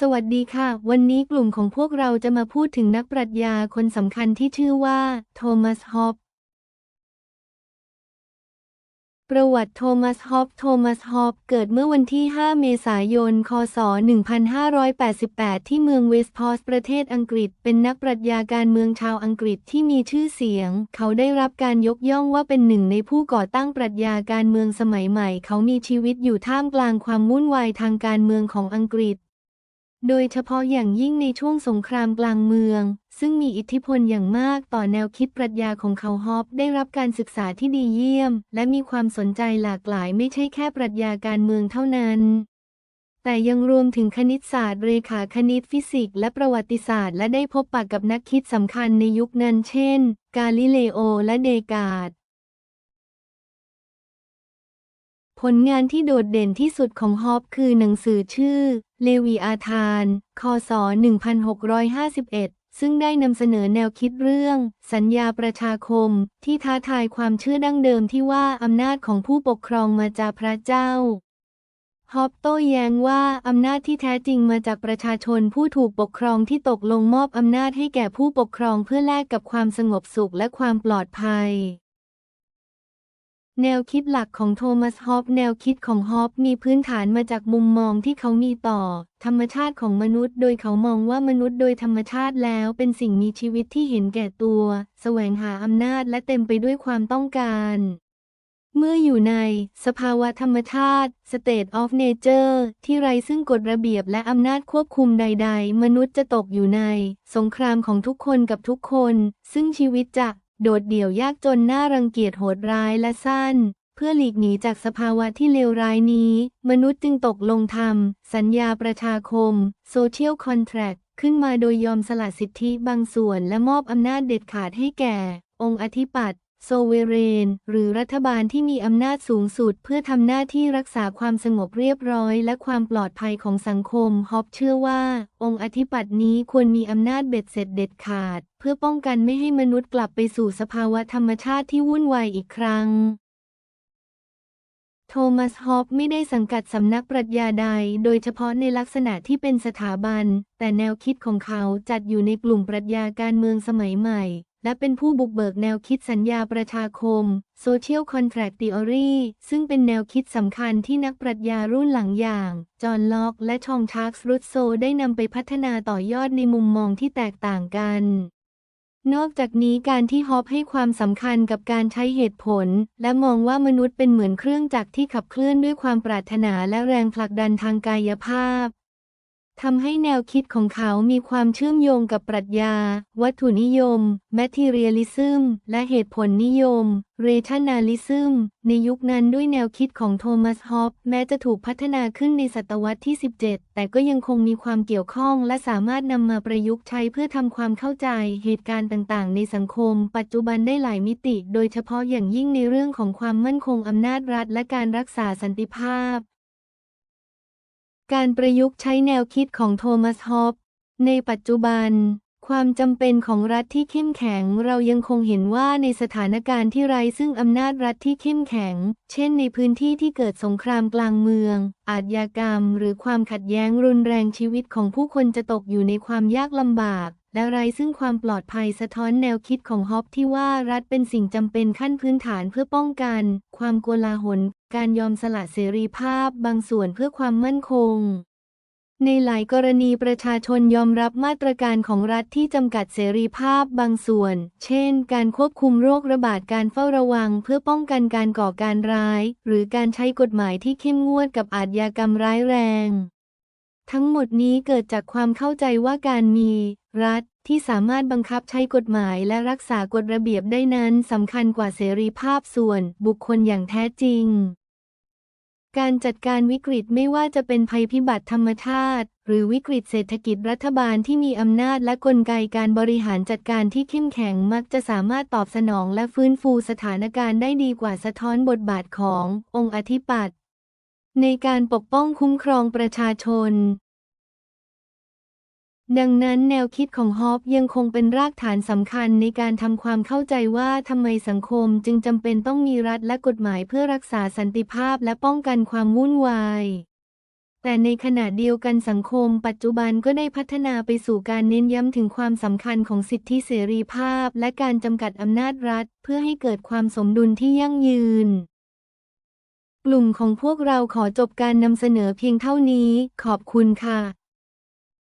สวัสดีค่ะ วันนี้กลุ่มของพวกเราจะมาพูดถึงนักปรัชญาคนสำคัญที่ชื่อว่า โทมัสฮอปประวัติโทมัสฮอปโทมัสฮอปเกิดเมื่อวันที่ 5 เมษายน คศ 1588 ที่เมืองเวสต์พอสต์ประเทศอังกฤษ เป็นนักปรัชญาการเมืองชาวอังกฤษที่มีชื่อเสียง เขาได้รับการยกย่องว่าเป็นหนึ่งในผู้ก่อตั้งปรัชญาการเมืองสมัยใหม่ เขามีชีวิตอยู่ท่ามกลางความวุ่นวายทางการเมืองของอังกฤษ โดยเฉพาะอย่างยิ่งในช่วงสงครามกลางเมือง ซึ่งมีอิทธิพลอย่างมากต่อแนวคิดปรัชญาของเขาฮอปได้รับการศึกษาที่ดีเยี่ยม และมีความสนใจหลากหลายไม่ใช่แค่ปรัชญาการเมืองเท่านั้น แต่ยังรวมถึงคณิตศาสตร์เรขาคณิตฟิสิกส์และประวัติศาสตร์ และได้พบปะกับนักคิดสำคัญในยุคนั้นเช่น กาลิเลโอและเดกาด ผลงานที่โดดเด่นที่สุดของฮอปคือหนังสือชื่อ เลวีอาธาน คศ 1651 ซึ่งได้นำเสนอแนวคิดเรื่อง สัญญาประชาคม ที่ท้าทายความเชื่อดั้งเดิมที่ว่าอำนาจของผู้ปกครองมาจากพระเจ้าฮอปโต้แย้งว่า อำนาจที่แท้จริงมาจากประชาชนผู้ถูกปกครองที่ตกลงมอบอำนาจให้แก่ผู้ปกครองเพื่อแลกกับความสงบสุขและความปลอดภัย แนวคิดหลักของโทมัสฮอปแนวคิดของฮอปมีพื้นฐานมาจากมุมมองที่เขามีต่อ ธรรมชาติของมนุษย์ โดยเขามองว่ามนุษย์โดยธรรมชาติแล้วเป็นสิ่งมีชีวิตที่เห็นแก่ตัว แสวงหาอำนาจและเต็มไปด้วยความต้องการ เมื่ออยู่ใน สภาวะธรรมชาติ state of nature ที่ไร้ซึ่งกฎระเบียบและอำนาจควบคุมใด ๆ มนุษย์จะตกอยู่ใน สงครามของทุกคนกับทุกคน ซึ่งชีวิตจะ โดดเดี่ยวยากจนน่ารังเกียจโหดร้ายและสั้น เพื่อหลีกหนีจากสภาวะที่เลวร้ายนี้ มนุษย์จึงตกลงทำสัญญาประชาคม social contract ขึ้นมาโดยยอมสละสิทธิบางส่วนและมอบอำนาจเด็ดขาดให้แก่ องค์อธิปัตย์ โซเวเรน หรือรัฐบาลที่มีอำนาจสูงสุด เพื่อทำหน้าที่รักษาความสงบเรียบร้อย และความปลอดภัยของสังคม ฮอปเชื่อว่า องค์อธิปัตย์นี้ควรมีอำนาจเบ็ดเสร็จเด็ดขาด เพื่อป้องกันไม่ให้มนุษย์กลับไปสู่สภาวะธรรมชาติที่วุ่นวายอีกครั้งโทมัส ฮอปไม่ได้สังกัดสำนักปรัชญาใด โดยเฉพาะในลักษณะที่เป็นสถาบัน แต่แนวคิดของเขาจัดอยู่ในกลุ่มปรัชญาการเมืองสมัยใหม่ และเป็นผู้บุกเบิกแนวคิดสัญญาประชาคม Social Contract Theory ซึ่งเป็นแนวคิดสำคัญที่นักปรัชญารุ่นหลังอย่าง จอห์นล็อกและชองชาร์กส์รุสโซได้นำไปพัฒนาต่อยอดในมุมมองที่แตกต่างกัน นอกจากนี้การที่ฮอปให้ความสำคัญกับการใช้เหตุผล และมองว่ามนุษย์เป็นเหมือนเครื่องจักรที่ขับเคลื่อนด้วยความปรารถนาและแรงผลักดันทางกายภาพ ทำให้แนวคิดของเขามีความเชื่อมโยงกับปรัชญา วัตถุนิยม materialism และเหตุผลนิยม rationalism ในยุคนั้นด้วยแนวคิดของโทมัส ฮอปแม้จะถูกพัฒนาขึ้นในศตวรรษที่ 17 แต่ก็ยังคงมีความเกี่ยวข้อง และสามารถนำมาประยุกต์ใช้เพื่อทำความเข้าใจ เหตุการณ์ต่างๆ ในสังคม ปัจจุบันได้หลายมิติ โดยเฉพาะอย่างยิ่งในเรื่องของความมั่นคงอำนาจรัฐ และการรักษาสันติภาพ การประยุกต์ใช้แนวคิดของโทมัสฮอปในปัจจุบัน ความจำเป็นของรัฐที่เข้มแข็ง เรายังคงเห็นว่าในสถานการณ์ที่ไร้ซึ่งอำนาจรัฐที่เข้มแข็ง เช่นในพื้นที่ที่เกิดสงครามกลางเมือง อาชญากรรม หรือความขัดแย้งรุนแรงชีวิตของผู้คนจะตกอยู่ในความยากลำบาก และไร้ซึ่งความปลอดภัยสะท้อนแนวคิดของฮอปที่ว่ารัฐเป็นสิ่งจำเป็นขั้นพื้นฐานเพื่อป้องกัน ความโกลาหล การยอมสละเสรีภาพบางส่วนเพื่อความมั่นคง ในหลายกรณีประชาชนยอมรับมาตรการของรัฐที่จำกัดเสรีภาพบางส่วน เช่น การควบคุมโรคระบาดการเฝ้าระวัง เพื่อป้องกันการก่อการร้าย หรือการใช้กฎหมายที่เข้มงวดกับอาชญากรรมร้ายแรง ทั้งหมดนี้เกิดจากความเข้าใจว่าการมี รัฐที่สามารถบังคับใช้กฎหมายและรักษากฎระเบียบได้นั้นสำคัญกว่าเสรีภาพส่วนบุคคลอย่างแท้จริง การจัดการวิกฤตไม่ว่าจะเป็นภัยพิบัติธรรมชาติ หรือวิกฤตเศรษฐกิจรัฐบาลที่มีอำนาจและกลไกการบริหารจัดการที่เข้มแข็งมักจะสามารถตอบสนองและฟื้นฟูสถานการณ์ได้ดีกว่าสะท้อนบทบาทขององค์อธิปัตย์ในการปกป้องคุ้มครองประชาชน ดังนั้นแนวคิดของฮอปยังคงเป็นรากฐานสำคัญในการทำความเข้าใจว่าทำไมสังคมจึงจำเป็นต้องมีรัฐและกฎหมายเพื่อรักษาสันติภาพและป้องกันความวุ่นวาย แต่ในขณะเดียวกันสังคมปัจจุบันก็ได้พัฒนาไปสู่การเน้นย้ำถึงความสำคัญของสิทธิเสรีภาพ และการจำกัดอำนาจรัฐ เพื่อให้เกิดความสมดุลที่ยั่งยืนกลุ่มของพวกเราขอจบการนำเสนอเพียงเท่านี้ ขอบคุณค่ะ